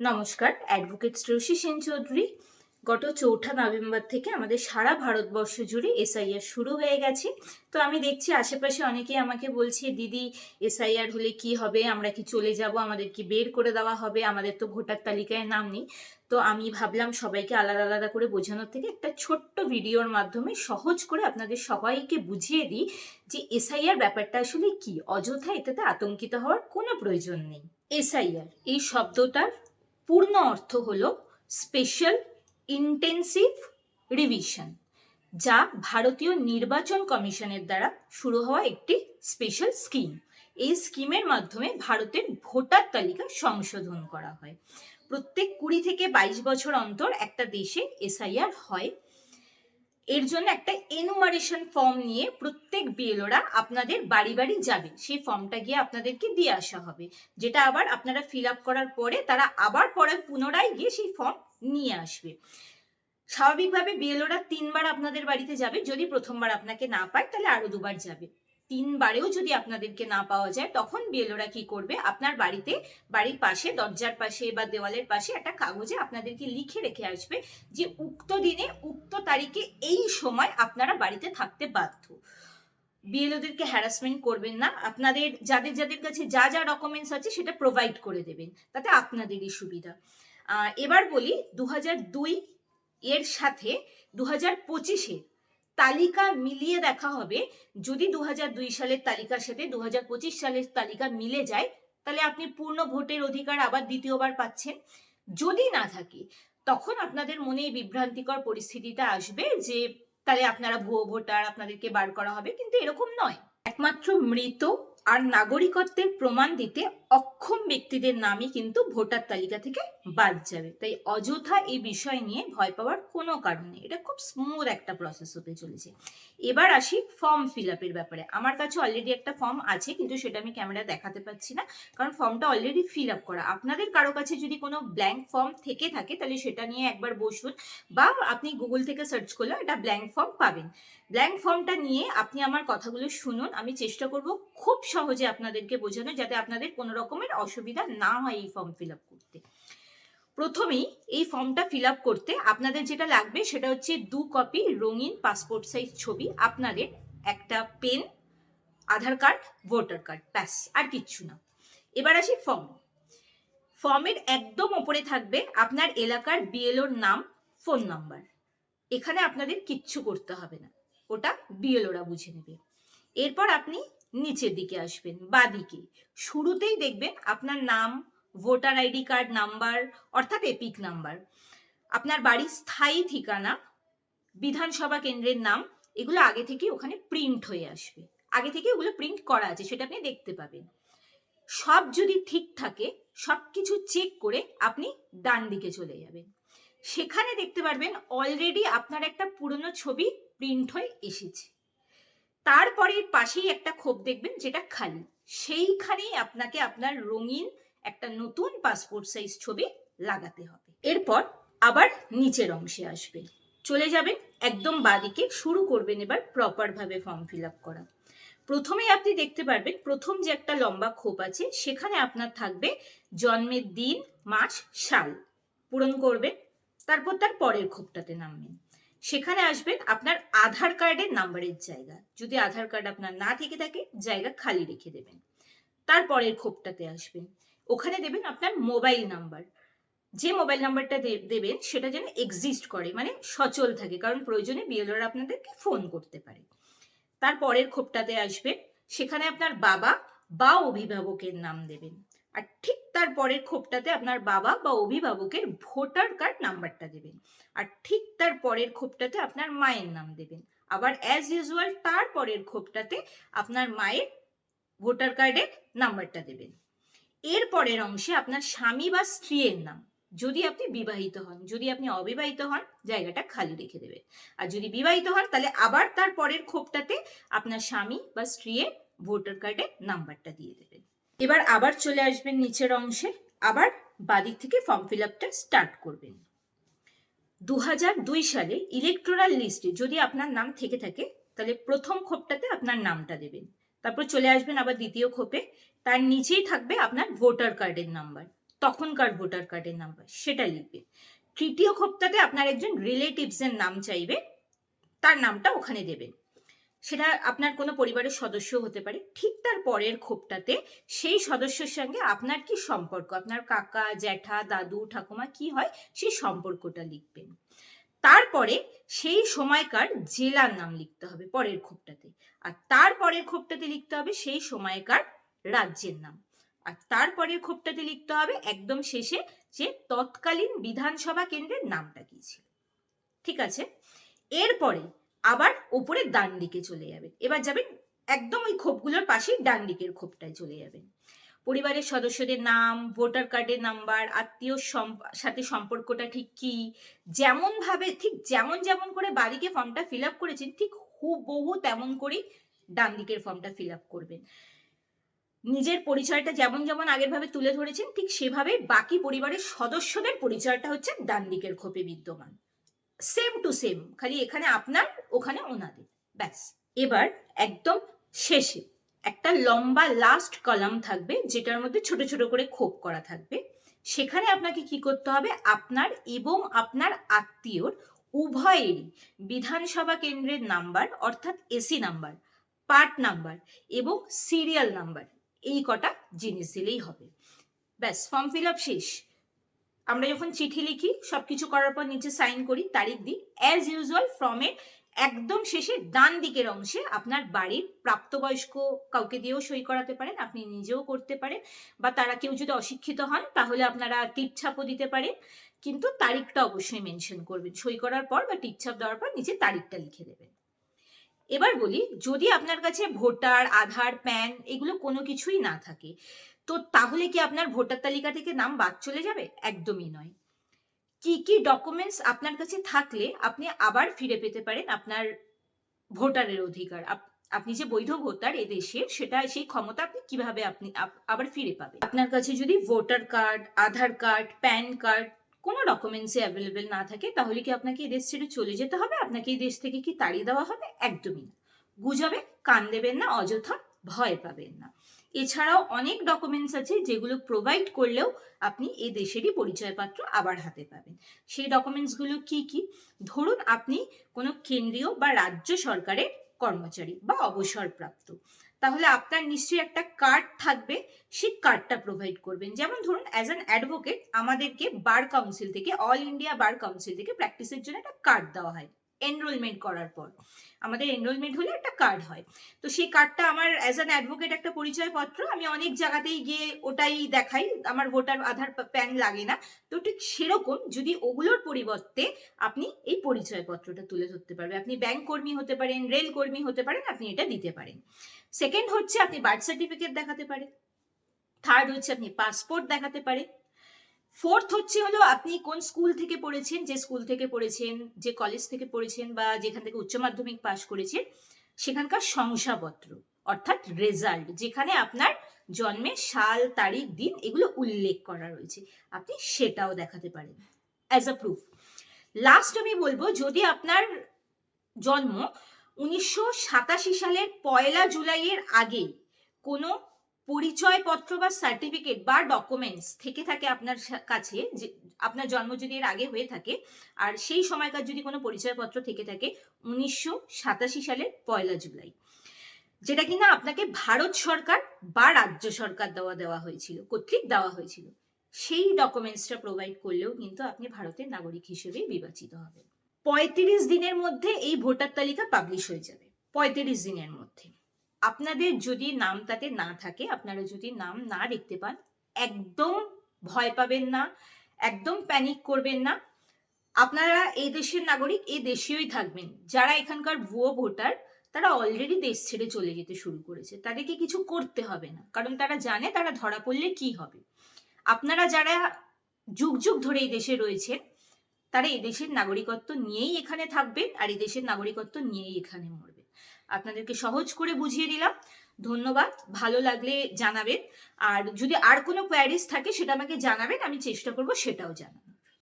নমস্কার অ্যাডভোকেট শ্রেয়সী সেন চৌধুরী। গত চৌঠা নভেম্বর থেকে আমাদের সারা ভারতবর্ষ জুড়ে এসআইআর শুরু হয়ে গেছে। তো আমি দেখছি আশেপাশে অনেকেই আমাকে বলছে, দিদি এসআইআর হলে কি হবে? আমরা কি চলে যাব? আমাদের কি বের করে দেওয়া হবে? আমাদের তো ভোটার তালিকায় নাম নেই। তো আমি ভাবলাম সবাইকে আলাদা আলাদা করে বোঝানোর থেকে একটা ছোট্ট ভিডিওর মাধ্যমে সহজ করে আপনাদের সবাইকে বুঝিয়ে দিই যে এসআইআর ব্যাপারটা আসলে কি? অযথা এটাতে আতঙ্কিত হওয়ার কোনো প্রয়োজন নেই। এসআইআর এই শব্দটার পূর্ণ অর্থ হল স্পেশাল ইন্টেন্সিভ রিভিশন যা ভারতীয় নির্বাচন কমিশনের দ্বারা শুরু হওয়া একটি স্পেশাল স্কিম এই স্কিমের মাধ্যমে ভারতের ভোটার তালিকা সংশোধন করা হয়। প্রত্যেক কুড়ি থেকে বাইশ বছর অন্তর একটা দেশে এসআইআর হয়। এর জন্য একটা এনুমারেশন ফর্ম নিয়ে প্রত্যেক বিএলওরা আপনাদের বাড়ি বাড়ি যাবে। সেই ফর্মটা গিয়ে আপনাদেরকে দিয়ে আসা হবে। যেটা আবার আপনারা ফিল আপ করার পরে তারা আবার পরে পুনরায় গিয়ে সেই ফর্ম নিয়ে আসবে। স্বাভাবিকভাবে বিএলওরা তিনবার আপনাদের বাড়িতে যাবে। যদি প্রথমবার আপনাকে না পায়, তাহলে আরও দুবার যাবে। তিনবারেও যদি আপনাদেরকে না পাওয়া যায়, তখন বিএলওরা কি করবে? আপনার বাড়িতে, বাড়ির পাশে, দরজার পাশে বা দেওয়ালের পাশে একটা কাগজে আপনাদেরকে লিখে রেখে আসবে যে, উক্ত দিনে, উক্ত তারিখে এই সময় আপনারা বাড়িতে থাকতে বাধ্য। বিএলওদেরকে হ্যারাসমেন্ট করবেন না। আপনাদের, যাদের যাদের কাছে যা যা ডকুমেন্টস আছে, সেটা প্রোভাইড করে দেবেন। তাতে আপনাদেরই সুবিধা। এবার বলি দু দুই এর সাথে দু হাজার পঁচিশের তালিকা মিলিয়ে দেখা হবে। যদি দু সালের তালিকার সাথে দু সালের তালিকা মিলে যায়, তাহলে আপনি পূর্ণ ভোটের অধিকার আবার দ্বিতীয়বার পাচ্ছেন। যদি না থাকে, তখন আপনাদের মনে এই বিভ্রান্তিকর পরিস্থিতিটা আসবে যে, তাহলে আপনারা ভুয়ো ভোটার, আপনাদেরকে বার করা হবে। কিন্তু এরকম নয়। একমাত্র মৃত আর নাগরিকত্বের প্রমাণ দিতে অক্ষম ব্যক্তিদের নামই কিন্তু ভোটার তালিকা থেকে বাদ যাবে। তাই অযথা এই বিষয় নিয়ে ভয় পাওয়ার কোনো কারণ নেই। এটা খুব স্মুথ একটা প্রসেস হতে চলেছে। এবার আসি ফর্ম ফিল আপের ব্যাপারে। আমার কাছে অলরেডি একটা ফর্ম আছে, কিন্তু সেটা আমি ক্যামেরা দেখাতে পাচ্ছি না, কারণ ফর্মটা অলরেডি ফিল আপ করা। আপনাদের কারও কাছে যদি কোনো ব্ল্যাঙ্ক ফর্ম থেকে থাকে, তাহলে সেটা নিয়ে একবার বসুন বা আপনি গুগল থেকে সার্চ করলেও এটা ব্ল্যাঙ্ক ফর্ম পাবেন। ব্ল্যাঙ্ক ফর্মটা নিয়ে আপনি আমার কথাগুলো শুনুন। আমি চেষ্টা করব খুব সহজে আপনাদেরকে বোঝানো যাতে আপনাদের কোনো রকমের অসুবিধা না হয় এই ফর্ম ফিল করতে। প্রথমেই এই ফর্মটা ফিল করতে আপনাদের যেটা লাগবে সেটা হচ্ছে দু কপি রঙিন পাসপোর্ট সাইজ ছবি, আপনাদের একটা pen Aadhaar card voter card ব্যাস, আর কিচ্ছু না। এবার আসি ফর্ম ফর্মের একদম ওপরে থাকবে আপনার এলাকার বিএলওর নাম ফোন নাম্বার এখানে আপনাদের কিচ্ছু করতে হবে না। ওটা বিএলওরা বুঝে নেবে। এরপর আপনি নিচের দিকে আসবেন বা দিকে শুরুতেই দেখবেন আপনার নাম, ভোটার আইডি কার্ড নাম্বার, অর্থাৎ এপিক নাম্বার, আপনার বাড়ির স্থায়ী ঠিকানা, বিধানসভা কেন্দ্রের নাম, এগুলো আগে থেকে ওখানে প্রিন্ট হয়ে আসবে। আগে থেকে ওগুলো প্রিন্ট করা আছে, সেটা আপনি দেখতে পাবেন। সব যদি ঠিক থাকে, সব কিছু চেক করে আপনি ডান দিকে চলে যাবেন। সেখানে দেখতে পারবেন অলরেডি আপনার একটা পুরনো ছবি প্রিন্ট হয়ে এসেছে। তারপরে পাশেই একটা খোপ দেখবেন যেটা খালি। সেইখানেই আপনাকে আপনার রঙিন একটা নতুন পাসপোর্ট সাইজ ছবি লাগাতে হবে। এরপর আবার নিচের অংশে আসবে। চলে যাবেন একদম বাদিকে, শুরু করবেন এবার প্রপার ভাবে ফর্ম ফিল আপ করা। প্রথমে আপনি দেখতে পারবেন প্রথম যে একটা লম্বা খোপ আছে, সেখানে আপনার থাকবে জন্মের দিন, মাস, সাল। পূরণ করবেন, তারপর তার পরের খোপটাতে নামবেন। সেখানে আসবেন আপনার আধার কার্ডের নাম্বারের জায়গা। যদি আধার কার্ড আপনার না থেকে থাকে, জায়গা খালি রেখে দেবেন। তারপরের খোপটাতে আসবেন। ওখানে দেবেন আপনার মোবাইল নাম্বার। যে মোবাইল নাম্বারটা দেবেন, সেটা যেন এক্সিস্ট করে মানে সচল থাকে, কারণ প্রয়োজনে বিএলওরা আপনাদেরকে ফোন করতে পারে। তারপরের খোপটাতে আসবেন, সেখানে আপনার বাবা বা অভিভাবকের নাম দেবেন। আর ঠিক তার পরের খোপটাতে আপনার বাবা বা অভিভাবকের ভোটার কার্ড নাম্বারটা দেবেন। আর ঠিক তার পরের খোপটাতে আপনার মায়ের নাম দেবেন। আবার অ্যাজ ইউজুয়াল তার পরের খোপটাতে আপনার মায়ের ভোটার কার্ডের নাম্বারটা দেবেন। এর পরের অংশে আপনার স্বামী বা স্ত্রীর নাম। যদি আপনি বিবাহিত হন, যদি আপনি অবিবাহিত হন, জায়গাটা খালি রেখে দেবেন। আর যদি বিবাহিত হন, তাহলে আবার তার পরের খোপটাতে আপনার স্বামী বা স্ত্রীর ভোটার কার্ডের নাম্বারটা দিয়ে দেবেন। এবার আবার চলে আসবেন নিচের অংশে, আবার বাদিক থেকে ফর্ম ফিল আপটা স্টার্ট করবেন। দু দুই সালে ইলেকট্রাল লিস্টে যদি আপনার নাম থেকে থাকে, তাহলে প্রথম খোপটাতে আপনার নামটা দেবেন। তারপর চলে আসবেন আবার দ্বিতীয় খোপে, তার নিচেই থাকবে আপনার ভোটার কার্ডের নাম্বার তখনকার ভোটার কার্ডের নাম্বার সেটা লিখবেন। তৃতীয় খোপটাতে আপনার একজন রিলেটিভসের নাম চাইবে, তার নামটা ওখানে দেবেন। সেটা আপনার কোনো পরিবারের সদস্য হতে পারে, ঠিক তার পরের খোপটাতে সেই সদস্যের সঙ্গে আপনার কি সম্পর্ক? আপনার কাকা, জ্যাঠা, দাদু, ঠাকুমা কি হয়? সেই সম্পর্কটা লিখবেন। তারপরে সেই সময়কার জেলার নাম লিখতে হবে পরের খোপটাতে আর তারপরের খোপটাতে লিখতে হবে সেই সময়কার রাজ্যের নাম। আর তারপরের খোপটাতে লিখতে হবে একদম শেষে যে তৎকালীন বিধানসভা কেন্দ্রের নামটা কি ছিল। ঠিক আছে? এরপরে আবার ওপরে ডান দিকে চলে যাবেন। এবার যাবেন একদম ওই খোপগুলোর পাশেই ডান দিকের খোপটায় চলে যাবেন। পরিবারের সদস্যদের নাম, ভোটার কার্ডের নাম্বার, আত্মীয় সাথে সম্পর্কটা ঠিক কি যেমন ভাবে ঠিক যেমন যেমন করে বাড়িকে ফর্মটা ফিল আপ করেছেন, ঠিক হুবহু তেমন করেই ডান দিকের ফর্মটা ফিল আপ করবেন। নিজের পরিচয়টা যেমন যেমন আগের ভাবে তুলে ধরেছেন, ঠিক সেভাবে বাকি পরিবারের সদস্যদের পরিচয়টা হচ্ছে ডান দিকের খোপে বিদ্যমান। সেম টু সেম খালি এখানে আপনার, ওখানে ওনাদের। ব্যাস। এবার একদম শেষে একটা লম্বা লাস্ট কলাম থাকবে, যেটার মধ্যে ছোট ছোট করে খোপ করা থাকবে। সেখানে আপনাকে কি করতে হবে? আপনার এবং আপনার আত্মীয়র উভয়েরই বিধানসভা কেন্দ্রের নাম্বার, অর্থাৎ এসি নাম্বার পার্ট নাম্বার এবং সিরিয়াল নাম্বার, এই কটা জিনিস দিলেই হবে। ব্যাস ফর্ম ফিল আপ শেষ। আমরা যখন চিঠি লিখি, সবকিছু করার পর নিচে সাইন করি, তারিখ দিই। অ্যাজ ইউজুয়াল ফর্মের একদম শেষে ডান দিকের অংশে আপনার বাড়ির প্রাপ্তবয়স্ক কাউকে দিয়েও সই করাতে পারেন, আপনি নিজেও করতে পারেন, বা তারা কেউ যদি অশিক্ষিত হন, তাহলে আপনারা টিপছাপও দিতে পারেন। কিন্তু তারিখটা অবশ্যই মেনশন করবেন। সই করার পর বা টিপছাপ দেওয়ার পর নিচে তারিখটা লিখে দেবেন। এবার বলি, যদি আপনার কাছে ভোটার, আধার, প্যান, এগুলো কোনো কিছুই না থাকে তো তাহলে কি আপনার ভোটার তালিকা থেকে নাম বাদ চলে যাবে? একদমই নয়। কি কি ডকুমেন্টস আপনার কাছে থাকলে আপনি আবার ফিরে পেতে পারেন আপনার ভোটারের অধিকার? আপনি যে বৈধ ভোটার এ দেশের সেটা, সেই ক্ষমতা আপনি কীভাবে আপনি আবার ফিরে পাবেন? আপনার কাছে যদি voter card, Aadhaar card, PAN card কোনো ডকুমেন্টসে অ্যাভেলেবেল না থাকে, তাহলে কি আপনাকে এদেশ ছেড়ে চলে যেতে হবে? আপনাকে এই দেশ থেকে কি তাড়িয়ে দেওয়া হবে? একদমই না। গুজবে, কান দেবেন না, অযথা ভয় পাবেন না। এছাড়াও অনেক ডকুমেন্টস আছে যেগুলো প্রোভাইড করলেও আপনি এই দেশেরই পরিচয়পত্র আবার হাতে পাবেন। সেই ডকুমেন্টসগুলো কি কি? ধরুন আপনি কোনো কেন্দ্রীয় বা রাজ্য সরকারের কর্মচারী বা অবসরপ্রাপ্ত। তাহলে আপনার নিশ্চয়ই একটা কার্ড থাকবে, সেই কার্ডটা প্রোভাইড করবেন। যেমন ধরুন অ্যাজ অ্যান অ্যাডভোকেট আমাদেরকে বার কাউন্সিল থেকে অল ইন্ডিয়া বার কাউন্সিল থেকে প্র্যাকটিসের জন্য একটা কার্ড দেওয়া হয়। এনরোলমেন্ট করার পর। আমাদের এনরোলমেন্ট হলে একটা কার্ড হয়। তো সেই কার্ডটা আমার অ্যাজ অ্যান অ্যাডভোকেট একটা পরিচয়পত্র, আমি অনেক জায়গাতেই গিয়ে ওটাই দেখাই। আমার ভোটার আধার প্যান লাগে না। তো ঠিক সেরকম যদি ওগুলোর পরিবর্তে আপনি এই পরিচয়পত্রটা তুলে ধরতে পারবেন। আপনি ব্যাংক কর্মী হতে পারেন রেল কর্মী হতে পারেন, আপনি এটা দিতে পারেন। সেকেন্ড হচ্ছে আপনি বার্থ সার্টিফিকেট দেখাতে পারেন। থার্ড হচ্ছে আপনি পাসপোর্ট দেখাতে পারেন। ফোর্থ হচ্ছে হলো আপনি কোন স্কুল থেকে পড়েছেন, যে স্কুল থেকে পড়েছেন, যে কলেজ থেকে পড়েছেন বা যেখান থেকে উচ্চ মাধ্যমিক পাশ করেছেন, সেখানকার শংসাপত্র অর্থাৎ রেজাল্ট যেখানে আপনার জন্মের সাল, তারিখ, দিন এগুলো উল্লেখ করা রয়েছে। আপনি সেটাও দেখাতে পারেন অ্যাজ আ প্রুফ লাস্ট আমি বলব, যদি আপনার জন্ম উনিশশো সাতাশি সালের পয়লা জুলাইয়ের আগে কোনো পরিচয়পত্র বা সার্টিফিকেট বা ডকুমেন্টস থেকে থাকে আপনার কাছে, যে, আপনার জন্ম যদি এর আগে হয়ে থাকে, আর সেই সময়কার যদি কোনো পরিচয়পত্র থেকে থাকে, উনিশশো সাতাশি সালের পয়লা জুলাই। যেটা কিনা আপনাকে ভারত সরকার বা রাজ্য সরকার দেওয়া দেওয়া হয়েছিল, কর্তৃক দেওয়া হয়েছিল। সেই ডকুমেন্টসটা প্রোভাইড করলেও কিন্তু আপনি ভারতের নাগরিক হিসেবে বিবেচিত হবেন। পঁয়ত্রিশ দিনের মধ্যে এই ভোটার তালিকা পাবলিশ হয়ে যাবে। পঁয়ত্রিশ দিনের মধ্যে। আপনাদের যদি নাম তাতে না থাকে, আপনারা যদি নাম না দেখতে পান, একদম ভয় পাবেন না, একদম প্যানিক করবেন না। আপনারা এই দেশের নাগরিক, এই দেশেই থাকবেন। যারা এখানকার ভুয়ো ভোটার, তারা অলরেডি দেশ ছেড়ে চলে যেতে শুরু করেছে। তাদেরকে কিছু করতে হবে না, কারণ তারা জানে তারা ধরা পড়লে কি হবে। আপনারা যারা যুগ যুগ ধরে এই দেশে রয়েছেন, তারা এই দেশের নাগরিকত্ব নিয়েই এখানে থাকবেন আর এই দেশের নাগরিকত্ব নিয়েই এখানে মরবেন। আপনাদেরকে সহজ করে বুঝিয়ে দিলাম। ধন্যবাদ, ভালো লাগলে জানাবেন। আর যদি আর কোনো কোয়ারিজ থাকে সেটা আমাকে জানাবেন, আমি চেষ্টা করব সেটাও জানানো